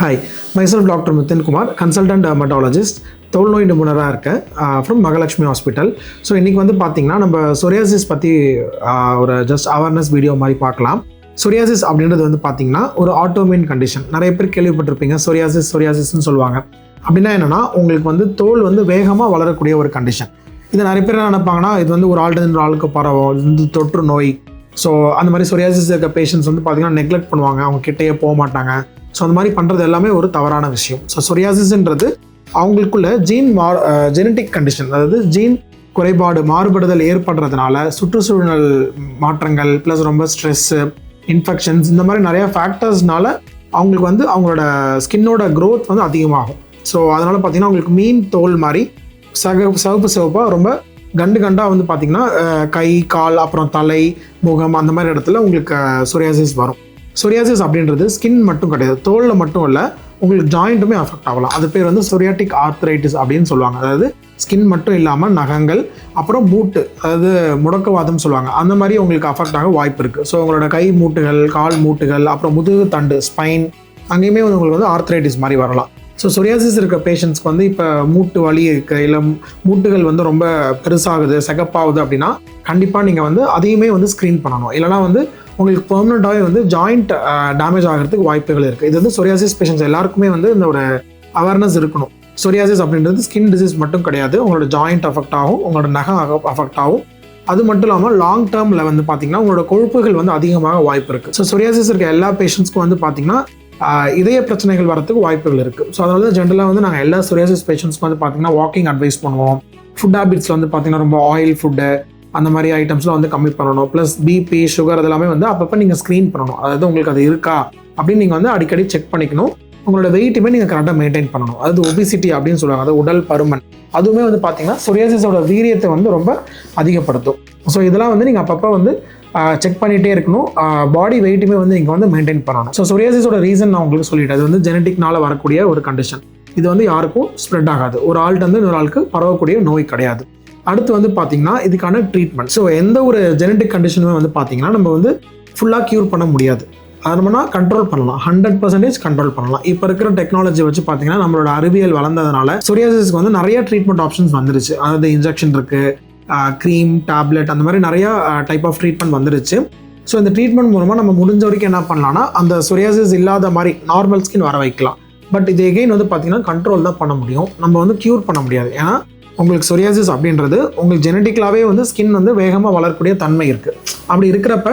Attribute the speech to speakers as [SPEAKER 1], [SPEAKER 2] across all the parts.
[SPEAKER 1] Hi myself doctor Muthankumar consultant dermatologist தோல் நோய் நிபுணராக இருக்கேன் ஃப்ரம் மகாலட்சுமி ஹாஸ்பிட்டல் ஸோ இன்றைக்கி வந்து பார்த்திங்கன்னா நம்ம சொரியாசிஸ் பற்றி ஒரு ஜஸ்ட் அவேர்னஸ் வீடியோ மாதிரி பார்க்கலாம். சொரியாசிஸ் அப்படின்றது வந்து பார்த்திங்கன்னா ஒரு ஆட்டோமின் கண்டிஷன் நிறைய பேர் கேள்விப்பட்டிருப்பீங்க சொரியாசிஸ் சொரியாசிஸ்ன்னு சொல்லுவாங்க. அப்படின்னா என்னென்னா உங்களுக்கு வந்து தோல் வந்து வேகமாக வளரக்கூடிய ஒரு கண்டிஷன் இது நிறைய பேர் என்ன நினைப்பாங்கன்னா இது வந்து ஒரு ஆள்கிட்ட ஒரு ஆளுக்கு பரவும் இது வந்து தொற்று நோய். ஸோ அந்த மாதிரி சொரியாசிஸ் இருக்க பேஷண்ட்ஸ் வந்து பார்த்திங்கன்னா நெக்லெக்ட் பண்ணுவாங்க. அவங்க கிட்டேயே போக மாட்டாங்க. ஸோ அந்த மாதிரி பண்ணுறது எல்லாமே ஒரு தவறான விஷயம். ஸோ சொரியாசிஸ்ன்றது அவங்களுக்குள்ள ஜீன் மா ஜெனட்டிக் கண்டிஷன் அதாவது ஜீன் குறைபாடு மாறுபடுதல் ஏற்படுறதுனால சுற்றுச்சூழல் மாற்றங்கள் ப்ளஸ் ரொம்ப ஸ்ட்ரெஸ்ஸு இன்ஃபெக்ஷன்ஸ் இந்த மாதிரி நிறையா ஃபேக்டர்ஸ்னால அவங்களுக்கு வந்து அவங்களோட ஸ்கின்னோட க்ரோத் வந்து அதிகமாகும். ஸோ அதனால் பார்த்திங்கன்னா அவங்களுக்கு மீன் தோல் மாதிரி சக சிவப்பு சிவப்பாக ரொம்ப கண்டு கண்டாக வந்து பார்த்திங்கன்னா கை கால் அப்புறம் தலை முகம் அந்த மாதிரி இடத்துல உங்களுக்கு சொரியாசிஸ் வரும். சொரியாசிஸ் அப்படின்றது ஸ்கின் மட்டும் கிடையாது தோலில் மட்டும் இல்லை உங்களுக்கு ஜாயிண்ட்டுமே அஃபெக்ட் ஆகலாம். அது பேர் வந்து சொரியாட்டிக் ஆர்த்ரைட்டிஸ் அப்படின்னு சொல்லுவாங்க. அதாவது ஸ்கின் மட்டும் இல்லாமல் நகங்கள் அப்புறம் மூட்டு அதாவது முடக்கவாதம் சொல்லுவாங்க. அந்த மாதிரி உங்களுக்கு அஃபெக்ட் ஆக வாய்ப்பு இருக்குது ஸோ உங்களோட கை மூட்டுகள் கால் மூட்டுகள் அப்புறம் முதுகு தண்டு ஸ்பைன் அங்கேயுமே வந்து உங்களுக்கு வந்து ஆர்த்ரைட்டிஸ் மாதிரி வரலாம். ஸோ சொரியாசிஸ் இருக்க பேஷண்ட்ஸ்க்கு வந்து இப்போ மூட்டு வலி இருக்குது இல்லை மூட்டுகள் வந்து ரொம்ப பெருசாகுது செகப்பாகுது அப்படின்னா கண்டிப்பாக நீங்கள் வந்து அதையுமே வந்து ஸ்க்ரீன் பண்ணணும். இல்லைனா வந்து உங்களுக்கு பெர்மனண்ட்டாகவே வந்து ஜாயிண்ட் டேமேஜ் ஆகிறதுக்கு வாய்ப்புகள் இருக்குது இது வந்து சொரியாசிஸ் பேஷண்ட்ஸ் எல்லாருக்குமே வந்து இந்த ஒரு அவேர்னஸ் இருக்கணும். சொரியாசிஸ் அப்படின்றது ஸ்கின் டிசீஸ் மட்டும் கிடையாது. உங்களோட ஜாயிண்ட் அஃபெக்ட் ஆகும். உங்களோட நகம் அஃபெக்ட் ஆகும். அது மட்டும் இல்லாமல் லாங் டேர்மில் வந்து பார்த்தீங்கன்னா உங்களோட கொழுப்புகள் வந்து அதிகமாக வாய்ப்பு இருக்குது ஸோ சொரியாசிஸ் இருக்க எல்லா பேஷண்ட்ஸ்க்கும் வந்து பார்த்தீங்கன்னா இதய பிரச்சனைகள் வரத்துக்கு வாய்ப்புகள் இருக்குது ஸோ அதனால தான் ஜென்ரலாக வந்து நாங்கள் எல்லா சொரியாசிஸ் பேஷண்ட்ஸ்க்கு வந்து பார்த்தீங்கன்னா வாக்கிங் அட்வைஸ் பண்ணுவோம். ஃபுட் ஹேபிட்ஸில் வந்து பார்த்தீங்கன்னா ரொம்ப ஆயில் ஃபுட்டு அந்த மாதிரி ஐட்டம்ஸ்லாம் வந்து கம்மி பண்ணணும். ப்ளஸ் பிபி சுகர் அதெல்லாமே வந்து அப்பப்போ நீங்கள் ஸ்க்ரீன் பண்ணணும். அதாவது உங்களுக்கு அது இருக்கா அப்படின்னு நீங்கள் வந்து அடிக்கடி செக் பண்ணிக்கணும். உங்களோட வெயிட்டுமே நீங்கள் கரெக்டாக மெயின்டைன் பண்ணணும். அதாவது ஒபிசிட்டி அப்படின்னு சொல்லுவாங்க. அதாவது உடல் பருமன். அதுவுமே வந்து பார்த்தீங்கன்னா சொரியாசிஸோட வீரியத்தை வந்து ரொம்ப அதிகப்படுத்தும். ஸோ இதெல்லாம் வந்து நீங்கள் அப்பப்போ வந்து செக் பண்ணிகிட்டே இருக்கணும். பாடி வெயிட்டுமே வந்து நீங்கள் வந்து மெயின்டைன் பண்ணணும். ஸோ சொரியாசிஸோட ரீசன் நான் உங்களுக்கு சொல்லிட்டேன். அது வந்து ஜெனட்டிக்னால வரக்கூடிய ஒரு கண்டிஷன் இது வந்து யாருக்கும் ஸ்ப்ரெட் ஆகாது. ஒரு ஆள்கிட்ட வந்து இன்னொரு ஆளுக்கு பரவக்கூடிய நோய் கிடையாது. அடுத்து வந்து பார்த்தீங்கன்னா இதுக்கான ட்ரீட்மெண்ட் ஸோ எந்த ஒரு ஜெனட்டிக் கண்டிஷனுமே வந்து பார்த்தீங்கன்னா நம்ம வந்து ஃபுல்லாக க்யூர் பண்ண முடியாது. அது நம்மனா கண்ட்ரோல் பண்ணலாம். ஹண்ட்ரட் பர்சன்டேஜ் கண்ட்ரோல் பண்ணலாம். இப்போ இருக்கிற டெக்னாலஜி வச்சு பார்த்தீங்கன்னா நம்மளோட அறிவியல் வளர்ந்ததுனால சொரியாசிஸ்க்கு வந்து நிறைய ட்ரீட்மெண்ட் ஆப்ஷன்ஸ் வந்துருச்சு. அதாவது இன்ஜெக்ஷன் இருக்குது க்ரீம் டேப்லெட் அந்த மாதிரி நிறையா டைப் ஆஃப் ட்ரீட்மெண்ட் வந்துருச்சு. ஸோ இந்த ட்ரீட்மெண்ட் மூலமாக நம்ம முடிஞ்ச வரைக்கும் என்ன பண்ணலாம்னா அந்த சொரியாசிஸ் இல்லாத மாதிரி நார்மல் ஸ்கின் வர வைக்கலாம். பட் இது எகெயின் வந்து பார்த்தீங்கன்னா கண்ட்ரோல் தான் பண்ண முடியும். நம்ம வந்து க்யூர் பண்ண முடியாது. ஏன்னா உங்களுக்கு சொரியாசிஸ் அப்படின்றது உங்களுக்கு ஜெனட்டிக்கலாகவே வந்து ஸ்கின் வந்து வேகமாக வளரக்கூடிய தன்மை இருக்குது அப்படி இருக்கிறப்ப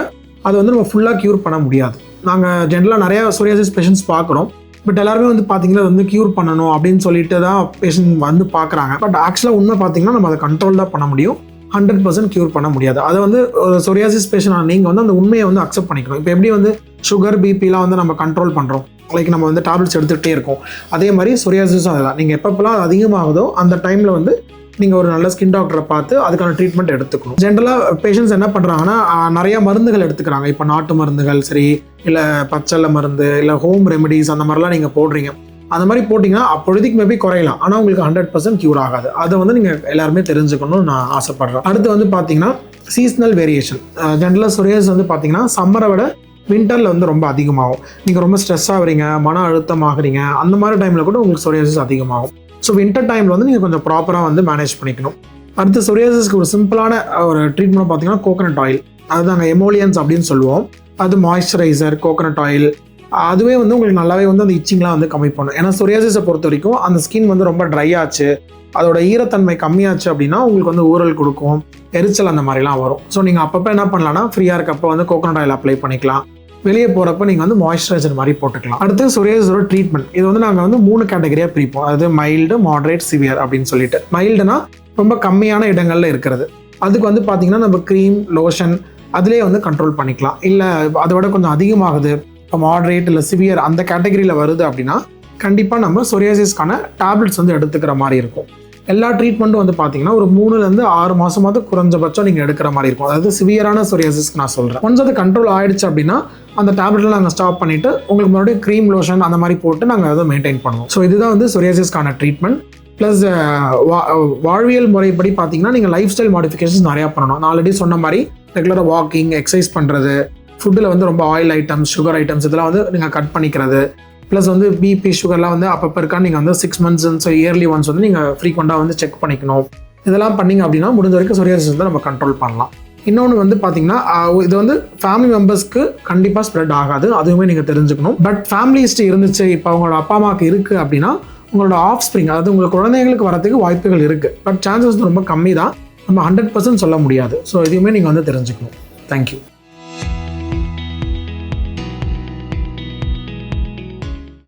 [SPEAKER 1] அது வந்து நம்ம ஃபுல்லாக க்யூர் பண்ண முடியாது. நாங்கள் ஜென்ரலாக நிறையா சொரியாசிஸ் பேஷண்ட்ஸ் பார்க்குறோம். பட் எல்லாருமே வந்து பார்த்தீங்கன்னா வந்து க்யூர் பண்ணணும் அப்படின்னு சொல்லிட்டு தான் பேஷண்ட் வந்து பார்க்குறாங்க. பட் ஆக்சுவலாக உண்மை பார்த்தீங்கன்னா நம்ம அதை கண்ட்ரோல் தான் பண்ண முடியும். ஹண்ட்ரட் பர்சன்ட் க்யூர் பண்ண முடியாது. அதை வந்து ஒரு சொரியாசிஸ் பேஷண்ட் நீங்கள் வந்து அந்த உண்மையை வந்து அக்செப்ட் பண்ணிக்கணும். இப்போ எப்படி வந்து சுகர் பிபிலாம் வந்து நம்ம கண்ட்ரோல் பண்ணுறோம் லைக் நம்ம வந்து டேப்லெட்ஸ் எடுத்துகிட்டே இருக்கோம். அதே மாதிரி சொரியாசிஸும் அதுதான். நீங்கள் எப்பப்பெல்லாம் அதிகமாகுதோ அந்த டைமில் வந்து நீங்கள் ஒரு நல்ல ஸ்கின் டாக்டரை பார்த்து அதுக்கான ட்ரீட்மெண்ட் எடுத்துக்கணும். ஜென்ரலாக பேஷண்ட்ஸ் என்ன பண்ணுறாங்கன்னா நிறைய மருந்துகள் எடுத்துக்கிறாங்க. இப்போ நாட்டு மருந்துகள் சரி இல்லை பச்சளை மருந்து இல்லை ஹோம் ரெமெடிஸ் அந்த மாதிரிலாம் நீங்கள் போடுறீங்க. அந்த மாதிரி போட்டிங்கன்னா அப்பொழுதைக்கு மேபி குறையலாம். ஆனால் உங்களுக்கு ஹண்ட்ரட் பர்சன்ட் க்யூர் ஆகாது. அதை வந்து நீங்கள் எல்லாருமே தெரிஞ்சுக்கணும்னு நான் ஆசைப்பட்றேன். அடுத்து வந்து பார்த்தீங்கன்னா சீஸ்னல் வேரியேஷன் ஜென்ரலாக சுரேஸ் வந்து பார்த்தீங்கன்னா சம்மரை விட வின்டரில் வந்து ரொம்ப அதிகமாகும். நீங்கள் ரொம்ப ஸ்ட்ரெஸ் ஆகுறீங்க மன அழுத்தம் ஆகுறீங்க அந்த மாதிரி டைமில் கூட உங்களுக்கு சொரியாசிஸ் அதிகமாகும். ஸோ வின்டர் டைமில் வந்து நீங்கள் கொஞ்சம் ப்ராப்பராக வந்து மேனேஜ் பண்ணிக்கணும். அடுத்து சொரியாசிஸ்க்கு ஒரு சிம்பிளான ஒரு ட்ரீட்மெண்ட் பார்த்தீங்கன்னா கோகனட் ஆயில் அதுதாங்க எமோலியன்ஸ் அப்படின்னு சொல்லுவோம். அது மாய்ஸ்சரைசர் கோகனட் ஆயில் அதுவே வந்து உங்களுக்கு நல்லாவே வந்து அந்த இச்சிங்லாம் வந்து கம்மி பண்ணும். ஏன்னா சொரியாசிஸை பொறுத்த வரைக்கும் அந்த ஸ்கின் வந்து ரொம்ப ட்ரை ஆச்சு. அதோட ஈரத்தன்மை கம்மியாச்சு அப்படின்னா உங்களுக்கு வந்து ஊறல் கொடுக்கும் எரிச்சல் அந்த மாதிரிலாம் வரும். ஸோ நீங்கள் அப்பப்போ என்ன பண்ணலாம்னா ஃப்ரீயாக இருக்கப்போ வந்து கோகோனட் ஆயில் அப்ளை பண்ணிக்கலாம். வெளியே போகிறப்ப நீங்கள் வந்து மாய்ஸ்சரைசர் மாதிரி போட்டுக்கலாம். அடுத்து சொரியாசிஸோட ட்ரீட்மெண்ட் இது வந்து நாங்கள் வந்து மூணு கேட்டகரியாக பிரிப்போம். அதாவது மைல்டு மாடரேட் சிவியர் அப்படின்னு சொல்லிட்டு. மைல்டுனா ரொம்ப கம்மியான இடங்களில் இருக்கிறது. அதுக்கு வந்து பார்த்தீங்கன்னா நம்ம க்ரீம் லோஷன் அதிலே வந்து கண்ட்ரோல் பண்ணிக்கலாம். இல்லை அதை விட கொஞ்சம் அதிகமாகுது. இப்போ மாடரேட் இல்லை சிவியர் அந்த கேட்டகரியில் வருது அப்படின்னா கண்டிப்பாக நம்ம சொரியாசிஸ்க்கான டேப்லெட்ஸ் வந்து எடுத்துக்கிற மாதிரி இருக்கும். எல்லா ட்ரீட்மெண்ட்டும் வந்து பார்த்தீங்கன்னா ஒரு மூணுலேருந்து ஆறு மாதமாவது குறைஞ்சபட்சம் நீங்கள் எடுக்கிற மாதிரி இருக்கும். அதாவது சிவியரான சொரியாசிஸ்க்கு நான் சொல்கிறேன் கொஞ்சம் அது கண்ட்ரோல் ஆயிடுச்சு அப்படின்னா அந்த டேப்லெட்டில் நாங்கள் ஸ்டாப் பண்ணிவிட்டு உங்களுக்கு மறுபடியும் க்ரீம் லோஷன் அந்த மாதிரி போட்டு நாங்கள் அதை மெயின்டைன் பண்ணுவோம். ஸோ இதுதான் வந்து சொரியாசிஸ்க்கான ட்ரீட்மெண்ட் ப்ளஸ் வாழ்வியல் முறைப்படி பார்த்தீங்கன்னா நீங்கள் லைஃப் ஸ்டைல் மாடிஃபிகேஷன்ஸ் நிறையா பண்ணணும். நான் ஆல்ரெடி சொன்ன மாதிரி ரெகுலராக வாக்கிங் எக்ஸசைஸ் பண்ணுறது ஃபுட்டில் வந்து ரொம்ப ஆயில் ஐட்டம்ஸ் சுகர் ஐட்டம்ஸ் இதெல்லாம் வந்து நீங்கள் கட் பண்ணிக்கிறது. ப்ளஸ் வந்து பிபி சுகர்லாம் வந்து அப்பப்போ இருக்கா நீங்கள் வந்து six months so yearly once வந்து நீங்கள் ஃப்ரீக்வெண்ட்டாக வந்து செக் பண்ணிக்கணும். இதெல்லாம் பண்ணீங்க அப்படின்னா முடிஞ்ச வரைக்கும் சொரியாசிஸ் வந்து நம்ம கண்ட்ரோல் பண்ணலாம். இன்னொன்று வந்து பார்த்தீங்கன்னா இது வந்து ஃபேமிலி மெம்பர்ஸ்க்கு கண்டிப்பாக ஸ்ப்ரெட் ஆகாது. அதுவுமே நீங்கள் தெரிஞ்சுக்கணும். பட் ஃபேமிலி ஹிஸ்ட்ரி இருந்துச்சு இப்போ அவங்களோட அப்பா அம்மாவுக்கு இருக்குது அப்படின்னா உங்களோட ஆஃப் ஸ்ப்ரிங் அதாவது உங்கள் குழந்தைங்களுக்கு வரதுக்கு வாய்ப்புகள் இருக்குது பட் சான்சஸ் ரொம்ப கம்மி தான் நம்ம ஹண்ட்ரட் பர்சன்ட் சொல்ல முடியாது. ஸோ இதையுமே நீங்கள் வந்து தெரிஞ்சுக்கணும். தேங்க்யூ